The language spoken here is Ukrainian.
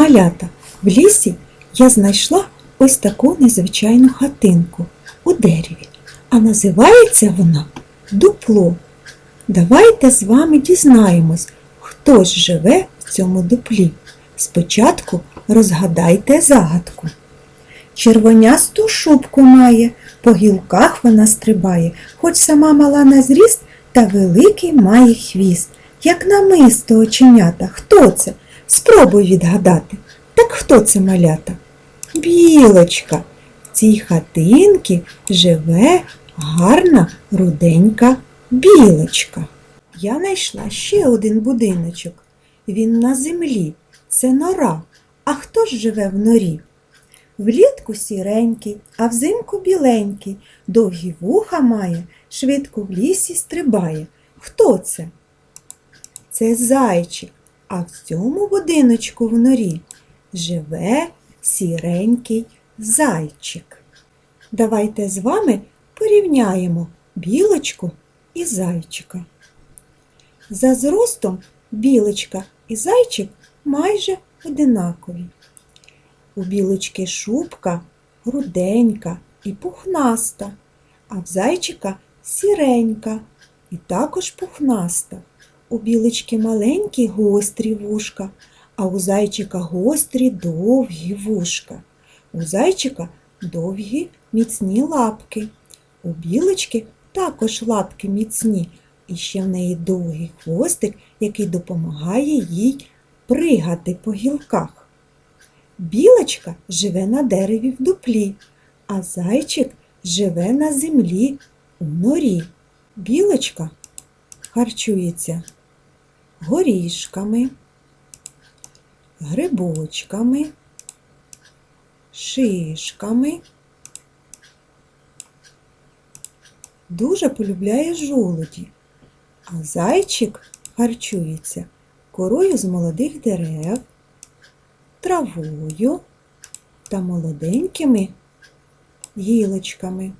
Малята, в лісі я знайшла ось таку незвичайну хатинку у дереві, а називається вона дупло. Давайте з вами дізнаємось, хто ж живе в цьому дуплі. Спочатку розгадайте загадку. Червонясту шубку має, по гілках вона стрибає, хоч сама мала на зріст, та великий має хвіст. Як намисто оченята. Хто це? Спробуй відгадати. Так хто це малята? Білочка. В цій хатинці живе гарна руденька білочка. Я знайшла ще один будиночок. Він на землі. Це нора. А хто ж живе в норі? Влітку сіренький, а взимку біленький, довгі вуха має, швидко в лісі стрибає. Хто це? Це зайчик, а в цьому будиночку в норі живе сіренький зайчик. Давайте з вами порівняємо білочку і зайчика. За зростом білочка і зайчик майже одинакові. У білочки шубка руденька і пухнаста, а в зайчика сіренька і також пухнаста. У білочки маленькі гострі вушка, а у зайчика гострі довгі вушка. У зайчика довгі міцні лапки. У білочки також лапки міцні, і ще в неї довгий хвостик, який допомагає їй пригати по гілках. Білочка живе на дереві в дуплі, а зайчик живе на землі у норі. Білочка харчується горішками, грибочками, шишками. Дуже полюбляє жолуді, а зайчик харчується корою з молодих дерев, травою та молоденькими гілочками.